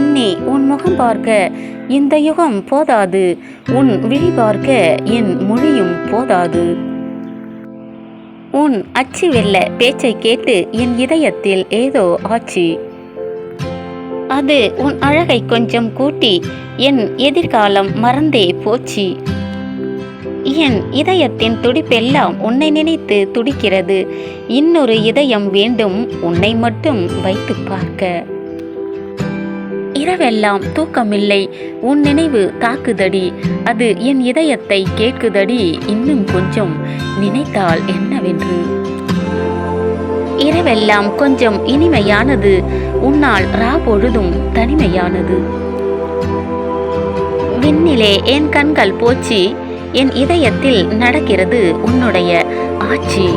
கண்ணே உன் முகம் பார்க்க இந்த யுகம் போதாது. உன் விழி பார்க்க என் மொழியும் போதாது. உன் அச்சு வெல்ல பேச்சை கேட்டு என் இதயத்தில் ஏதோ ஆச்சு. அது உன் அழகை கொஞ்சம் கூட்டி என் எதிர்காலம் மறந்தே போச்சு. என் இதயத்தின் துடிப்பெல்லாம் உன்னை நினைத்து துடிக்கிறது. இன்னொரு இதயம் வேண்டும் உன்னை மட்டும் வைத்து பார்க்க. இரவெல்லாம் தூக்கமில்லை. உன் நினைவு தாக்குதடி அது என் இதயத்தை கேட்குதடி. இன்னும் கொஞ்சம் நினைத்தால் என்னவென்று? இரவெல்லாம் கொஞ்சம் இனிமையானது. உன்னால் ரா பொழுதும் தனிமையானது. விண்ணிலே என் கண்கள் போச்சு. என் இதயத்தில் நடக்கிறது உன்னுடைய ஆட்சி.